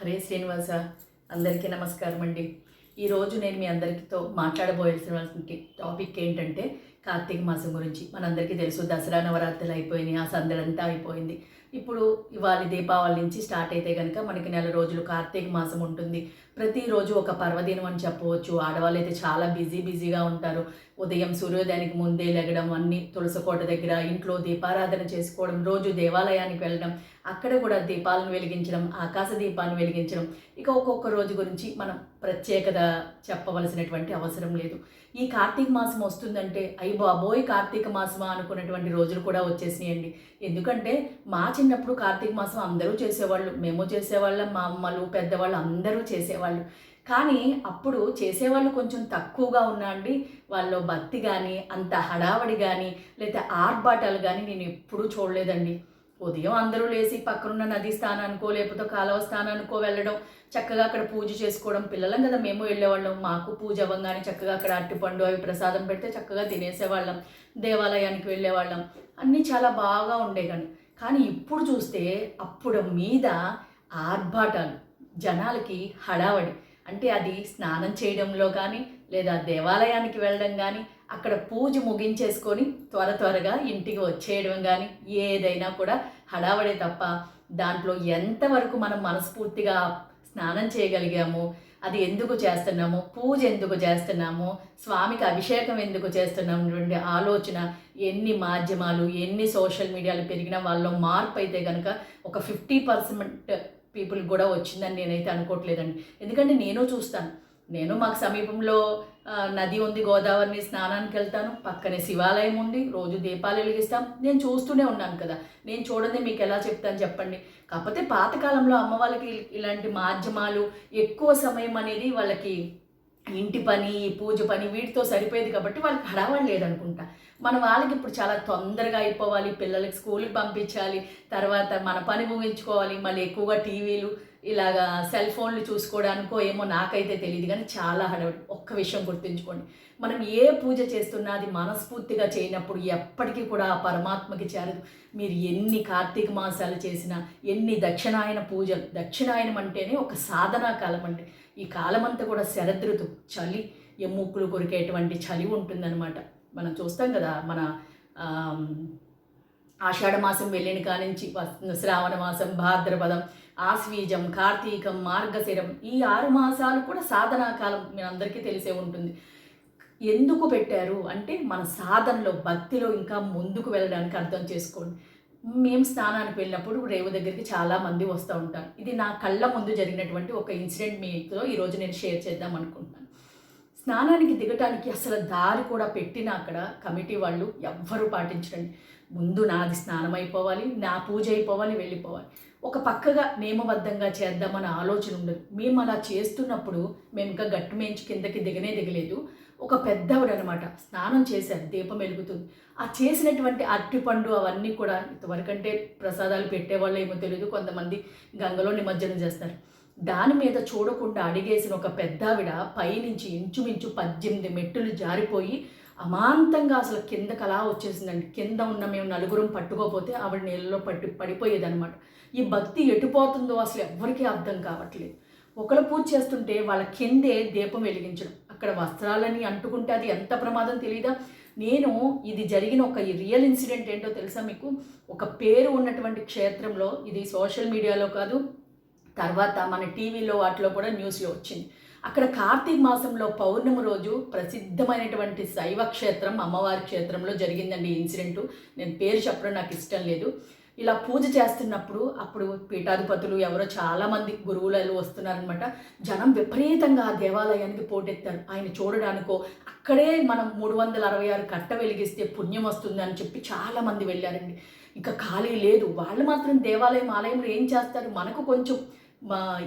హరే శ్రీనివాస అందరికీ నమస్కారం అండి. ఈరోజు నేను మీ అందరితో మాట్లాడబోయేటువంటి టాపిక్ ఏంటంటే కార్తీక మాసం గురించి. మనందరికీ తెలుసు దసరా నవరాత్రులు అయిపోయినాయి ఆ సందడంతా అయిపోయింది. ఇప్పుడు ఇవాళ దీపావళి నుంచి స్టార్ట్ అయితే కనుక మనకి నెల రోజులు కార్తీక మాసం ఉంటుంది. ప్రతిరోజు ఒక పర్వదినం అని చెప్పవచ్చు. ఆడవాళ్ళు అయితే చాలా బిజీ బిజీగా ఉంటారు. ఉదయం సూర్యోదయానికి ముందే లెగడం అన్ని తులసకోట దగ్గర ఇంట్లో దీపారాధన చేసుకోవడం రోజు దేవాలయానికి వెళ్ళడం అక్కడ కూడా దీపాలను వెలిగించడం ఆకాశ దీపాన్ని వెలిగించడం. ఇక ఒక్కొక్క రోజు గురించి మనం ప్రత్యేకత చెప్పవలసినటువంటి అవసరం లేదు. ఈ కార్తీక మాసం వస్తుందంటే అయ్యి బాబోయ్ కార్తీక మాసమా అనుకున్నటువంటి రోజులు కూడా వచ్చేసినాయండి. ఎందుకంటే మార్చి చిన్నప్పుడు కార్తీక మాసం అందరూ చేసేవాళ్ళు మేము చేసేవాళ్ళం మా అమ్మలు పెద్దవాళ్ళు అందరూ చేసేవాళ్ళు. కానీ అప్పుడు చేసేవాళ్ళు కొంచెం తక్కువగా ఉన్నాండి వాళ్ళు భక్తి కానీ అంత హడావడి కానీ లేదా ఆర్భాటాలు కానీ నేను ఎప్పుడూ చూడలేదండి. ఉదయం అందరూ లేచి పక్కనున్న నది స్థానానికో లేకపోతే కాలువ స్థానానికో వెళ్ళడం చక్కగా అక్కడ పూజ చేసుకోవడం పిల్లలం కదా మేము వెళ్ళేవాళ్ళం. మాకు పూజ అవ్వగానే చక్కగా అక్కడ అరటిపండు అవి ప్రసాదం పెడితే చక్కగా తినేసేవాళ్ళం దేవాలయానికి వెళ్ళేవాళ్ళం. అన్నీ చాలా బాగా ఉండే కానీ ఇప్పుడు చూస్తే అప్పుడు మీద ఆర్భాటాలు జనాలకి హడావడి. అంటే అది స్నానం చేయడంలో కానీ లేదా దేవాలయానికి వెళ్ళడం కానీ అక్కడ పూజ ముగించేసుకొని త్వర త్వరగా ఇంటికి వచ్చేయడం కానీ ఏదైనా కూడా హడావడే తప్ప దాంట్లో ఎంతవరకు మనం మనస్ఫూర్తిగా స్నానం చేయగలిగాము. అది ఎందుకు చేస్తున్నాము? పూజ ఎందుకు చేస్తున్నాము? స్వామికి అభిషేకం ఎందుకు చేస్తున్నాము అనేటువంటి ఆలోచన ఎన్ని మాధ్యమాలు ఎన్ని సోషల్ మీడియాలు పెరిగినా వాళ్ళలో మార్పు అయితే కనుక ఒక ఫిఫ్టీ పర్సెంట్ పీపుల్ కూడా వచ్చిందని నేనైతే అనుకోవట్లేదండి. ఎందుకంటే నేను చూస్తాను. నేను మాకు సమీపంలో నది ఉంది గోదావరిని స్నానానికి వెళ్తాను. పక్కనే శివాలయం ఉంది. రోజు దీపాలు వెలిగిస్తాం. నేను చూస్తూనే ఉన్నాను కదా. నేను చూడండి మీకు ఎలా చెప్తాను చెప్పండి. కాకపోతే పాతకాలంలో అమ్మ వాళ్ళకి ఇలాంటి మాధ్యమాలు ఎక్కువ సమయం అనేది వాళ్ళకి ఇంటి పని పూజ పని వీటితో సరిపోయేది కాబట్టి వాళ్ళకి హడావడి లేదనుకుంటా. మన వాళ్ళకి ఇప్పుడు చాలా తొందరగా అయిపోవాలి పిల్లలకి స్కూల్కి పంపించాలి తర్వాత మన పని ముగించుకోవాలి మళ్ళీ ఎక్కువగా టీవీలు ఇలాగా సెల్ ఫోన్లు చూసుకోవడానికో ఏమో నాకైతే తెలియదు కానీ చాలా హడవడి. ఒక్క విషయం గుర్తుంచుకోండి. మనం ఏ పూజ చేస్తున్నా అది మనస్ఫూర్తిగా చేయనప్పుడు ఎప్పటికీ కూడా ఆ పరమాత్మకి చేరదు. మీరు ఎన్ని కార్తీక మాసాలు చేసినా ఎన్ని దక్షిణాయన పూజలు దక్షిణాయనం అంటేనే ఒక సాధనా కాలం అండి. ఈ కాలం అంతా కూడా శరదృతు చలి ఎముక్కులు కొరికేటువంటి చలి ఉంటుందన్నమాట. మనం చూస్తాం కదా మన ఆషాఢ మాసం వెళ్ళిన కానించి శ్రావణ మాసం భాద్రపదం ఆశ్వీజం కార్తీకం మార్గశిరం ఈ ఆరు మాసాలు కూడా సాధనా కాలం మీ అందరికీ తెలిసే ఉంటుంది. ఎందుకు పెట్టారు? అంటే మన సాధనలో భక్తిలో ఇంకా ముందుకు వెళ్ళడానికి అర్థం చేసుకోండి. మేము స్నానానికి వెళ్ళినప్పుడు రేవు దగ్గరికి చాలామంది వస్తూ ఉంటారు. ఇది నా కళ్ళ ముందు జరిగినటువంటి ఒక ఇన్సిడెంట్ మీతో ఈరోజు నేను షేర్ చేద్దాం అనుకుంటున్నాను స్నానానికి దిగటానికి అసలు దారి కూడా పెట్టిన అక్కడ కమిటీ వాళ్ళు ఎవ్వరూ పాటించరండి. ముందు నాది స్నానం అయిపోవాలి నా పూజ అయిపోవాలి వెళ్ళిపోవాలి. ఒక పక్కగా నియమబద్ధంగా చేద్దామన్న ఆలోచన ఉండదు. మేము అలా చేస్తున్నప్పుడు మేము ఇంకా గట్టు మేంచి కిందకి దిగనే దిగలేదు. ఒక పెద్దవిడ అనమాట స్నానం చేశారు దీపం వెలుగుతుంది. ఆ చేసినటువంటి అరటిపండు అవన్నీ కూడా ఇంతవరకంటే ప్రసాదాలు పెట్టేవాళ్ళు ఏమో తెలియదు కొంతమంది గంగలో నిమజ్జనం చేస్తారు. దాని మీద చూడకుండా అడిగేసిన ఒక పెద్దావిడ పైనుంచి ఇంచుమించు పద్దెనిమిది మెట్టులు జారిపోయి అమాంతంగా అసలు కిందకి అలా వచ్చేసిందండి. కింద ఉన్న మేము నలుగురం పట్టుకోపోతే ఆవిడ నీళ్ళలో పట్టి పడిపోయేదనమాట ఈ భక్తి ఎటుపోతుందో అసలు ఎవ్వరికీ అర్థం కావట్లేదు. ఒకళ్ళు పూజ చేస్తుంటే వాళ్ళ కిందే దీపం వెలిగించడం. అక్కడ వస్త్రాలని అంటుకుంటే అది ఎంత ప్రమాదం తెలియదా నేను ఇది జరిగిన ఒక రియల్ ఇన్సిడెంట్ ఏంటో తెలుసా మీకు? ఒక పేరు ఉన్నటువంటి క్షేత్రంలో ఇది సోషల్ మీడియాలో కాదు తర్వాత మన టీవీలో వాటిలో కూడా న్యూస్లో వచ్చింది. అక్కడ కార్తీక మాసంలో పౌర్ణమి రోజు ప్రసిద్ధమైనటువంటి శైవ క్షేత్రం అమ్మవారి క్షేత్రంలో జరిగిందండి ఇన్సిడెంట్ నేను పేరు చెప్పడం నాకు ఇష్టం లేదు. ఇలా పూజ చేస్తున్నప్పుడు అప్పుడు పీఠాధిపతులు ఎవరో చాలామంది గురువులలో వస్తున్నారనమాట జనం విపరీతంగా ఆ దేవాలయానికి పోటెత్తారు. ఆయన చూడడానికో అక్కడే మనం మూడు వందల అరవై ఆరు కట్ట వెలిగిస్తే పుణ్యం వస్తుంది అని చెప్పి చాలామంది వెళ్ళారండి. ఇంకా ఖాళీ లేదు. వాళ్ళు మాత్రం దేవాలయం ఆలయంలో ఏం చేస్తారు? మనకు కొంచెం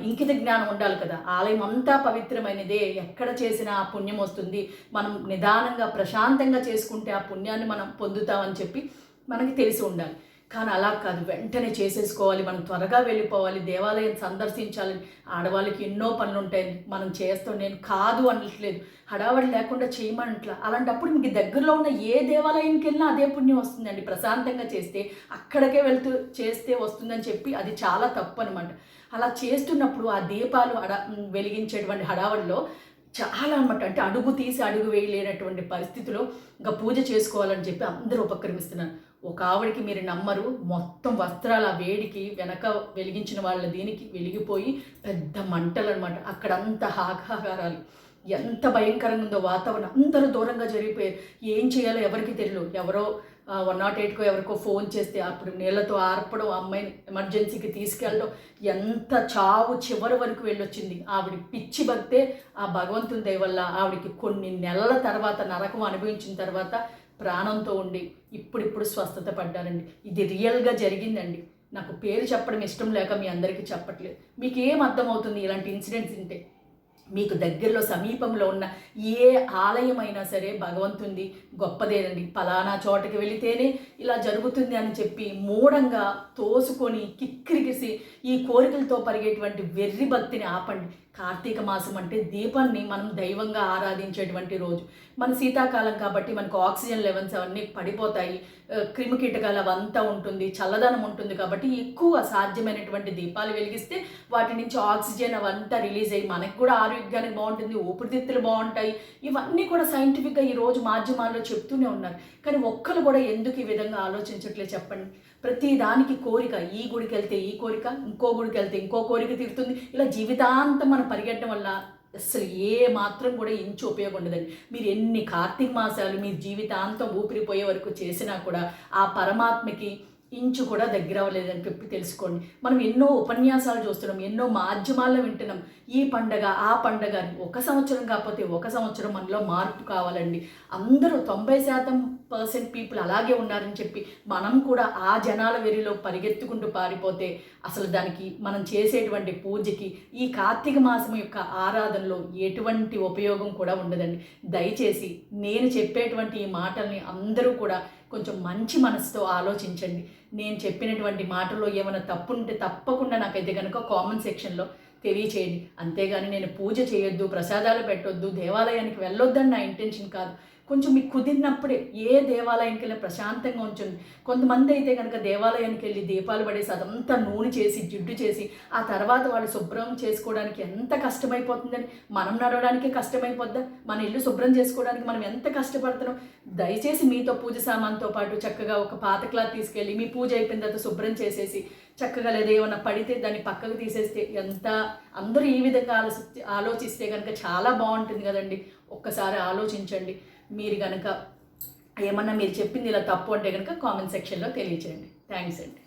ఇంకిత జ్ఞానం ఉండాలి కదా. ఆలయం అంతా పవిత్రమైనదే. ఎక్కడ చేసినా ఆ పుణ్యం వస్తుంది. మనం నిదానంగా ప్రశాంతంగా చేసుకుంటే ఆ పుణ్యాన్ని మనం పొందుతామని చెప్పి మనకి తెలిసి ఉండాలి. కానీ అలా కాదు. వెంటనే చేసేసుకోవాలి. మనం త్వరగా వెళ్ళిపోవాలి. దేవాలయం సందర్శించాలి. ఆడవాళ్ళకి ఎన్నో పనులు ఉంటాయి మనం చేస్తాం. నేను కాదు అనట్లేదు. హడావడి లేకుండా చేయమనట్లా. అలాంటప్పుడు మీకు దగ్గరలో ఉన్న ఏ దేవాలయానికి వెళ్ళినా అదే పుణ్యం వస్తుందండి. ప్రశాంతంగా చేస్తే అక్కడికే వెళ్తూ చేస్తే వస్తుందని చెప్పి అది చాలా తప్పు అనమాట అలా చేస్తున్నప్పుడు ఆ దీపాలు అడ వెలిగించేటువంటి హడావడిలో చాలా అనమాట అంటే అడుగు తీసి అడుగు వేయలేనటువంటి పరిస్థితిలో ఇంకా పూజ చేసుకోవాలని చెప్పి అందరూ ఉపక్రమిస్తున్నారు. ఒక ఆవిడకి మీరు నమ్మరు. మొత్తం వస్త్రాల వేడికి వెనక వెలిగించిన వాళ్ళ దీనికి వెలిగిపోయి పెద్ద మంటలు అనమాట అక్కడంతా హాహాకారాలు ఎంత భయంకరంగా ఉందో వాతావరణం. అందరూ దూరంగా జరిగిపోయారు. ఏం చేయాలో ఎవరికి తెలియదు ఎవరో వన్ నాట్ ఎయిట్కో ఎవరికో ఫోన్ చేస్తే అప్పుడు నీళ్ళతో ఆర్పడం అమ్మాయిని ఎమర్జెన్సీకి తీసుకెళ్ళడం ఎంత చావు చివరి వరకు వెళ్ళొచ్చింది. ఆవిడ పిచ్చి భక్తే ఆ భగవంతుని దయ వల్ల ఆవిడకి కొన్ని నెలల తర్వాత నరకం అనుభవించిన తర్వాత ప్రాణంతో ఉండి ఇప్పుడిప్పుడు స్వస్థత పడ్డారండి. ఇది రియల్గా జరిగిందండి. నాకు పేరు చెప్పడం ఇష్టం లేక మీ అందరికీ చెప్పట్లేదు. మీకు ఏం అర్థమవుతుంది ఇలాంటి ఇన్సిడెంట్స్ ఉంటే మీకు దగ్గరలో సమీపంలో ఉన్న ఏ ఆలయమైనా సరే భగవంతుంది గొప్పదేనండి. ఫలానా చోటకి వెళితేనే ఇలా జరుగుతుంది అని చెప్పి మూఢంగా తోసుకొని కిక్కిరికిసి ఈ కోరికలతో పరిగేటువంటి వెర్రి భక్తిని ఆపండి. కార్తీక మాసం అంటే దీపాన్ని మనం దైవంగా ఆరాధించేటువంటి రోజు. మన శీతాకాలం కాబట్టి మనకు ఆక్సిజన్ లెవెల్స్ అవన్నీ పడిపోతాయి. క్రిమి కీటకాలు అవంతా ఉంటుంది చల్లదనం ఉంటుంది కాబట్టి ఎక్కువ సాధ్యమైనటువంటి దీపాలు వెలిగిస్తే వాటి నుంచి ఆక్సిజన్ అవంతా రిలీజ్ అయ్యి మనకు కూడా ఆరోగ్యానికి బాగుంటుంది ఊపిరితిత్తులు బాగుంటాయి. ఇవన్నీ కూడా సైంటిఫిక్గా ఈరోజు మాధ్యమాల్లో చెప్తూనే ఉన్నారు. కానీ ఒక్కరు కూడా ఎందుకు ఈ విధంగా ఆలోచించట్లే చెప్పండి? ప్రతి దానికి కోరిక ఈ గుడికి వెళ్తే ఈ కోరిక ఇంకో గుడికి వెళ్తే ఇంకో కోరిక తీరుతుంది. ఇలా జీవితాంతం మనం పరిగెట్టడం వల్ల అసలు ఏ మాత్రం కూడా ఇంచు ఉపయోగం ఉండదండి. మీరు ఎన్ని కార్తీక మాసాలు మీ జీవితాంతం ఊపిరిపోయే వరకు చేసినా కూడా ఆ పరమాత్మకి ఇంచు కూడా దగ్గర అవ్వలేదని చెప్పి తెలుసుకోండి. మనం ఎన్నో ఉపన్యాసాలు చూస్తున్నాం ఎన్నో మాధ్యమాల్లో వింటున్నాం. ఈ పండగ ఆ పండగ ఒక సంవత్సరం కాకపోతే ఒక సంవత్సరం మనలో మార్పు కావాలండి. అందరూ తొంభై శాతం పర్సెంట్ పీపుల్ అలాగే ఉన్నారని చెప్పి మనం కూడా ఆ జనాల వెరిలో పరిగెత్తుకుంటూ పారిపోతే అసలు దానికి మనం చేసేటువంటి పూజకి ఈ కార్తీక మాసం యొక్క ఆరాధనలో ఎటువంటి ఉపయోగం కూడా ఉండదండి. దయచేసి నేను చెప్పేటువంటి ఈ మాటల్ని అందరూ కూడా కొంచెం మంచి మనసుతో ఆలోచించండి. నేను చెప్పినటువంటి మాటలో ఏమైనా తప్పు ఉంటే తప్పకుండా నాకైతే కనుక కామెంట్ సెక్షన్లో తెలియచేయండి. అంతేగాని నేను పూజ చేయొద్దు ప్రసాదాలు పెట్టొద్దు దేవాలయానికి వెళ్ళొద్దని నా ఇంటెన్షన్ కాదు. కొంచెం మీకు కుదిరినప్పుడే ఏ దేవాలయానికి వెళ్ళి ప్రశాంతంగా ఉంచండి. కొంతమంది అయితే కనుక దేవాలయానికి వెళ్ళి దీపాలు పడేసి అదంతా నూనె చేసి జిడ్డు చేసి ఆ తర్వాత వాళ్ళు శుభ్రం చేసుకోవడానికి ఎంత కష్టమైపోతుందని మనం నడవడానికి కష్టమైపోద్దా? మన ఇల్లు శుభ్రం చేసుకోవడానికి మనం ఎంత కష్టపడుతున్నాం? దయచేసి మీతో పూజ సామాన్తో పాటు చక్కగా ఒక పాత క్లాత్ తీసుకెళ్ళి మీ పూజ అయిపోయిన తర్వాత శుభ్రం చేసేసి చక్కగా లేదా ఏమన్నా పడితే దాన్ని పక్కకు తీసేస్తే ఎంత అందరూ ఈ విధంగా ఆలోచి ఆలోచిస్తే కనుక చాలా బాగుంటుంది కదండి. ఒక్కసారి ఆలోచించండి. మీరు కనుక ఏమన్నా మీరు చెప్పింది ఇలా తప్పు అంటే కనుక కామెంట్ సెక్షన్లో తెలియచేయండి. థ్యాంక్స్ అండి.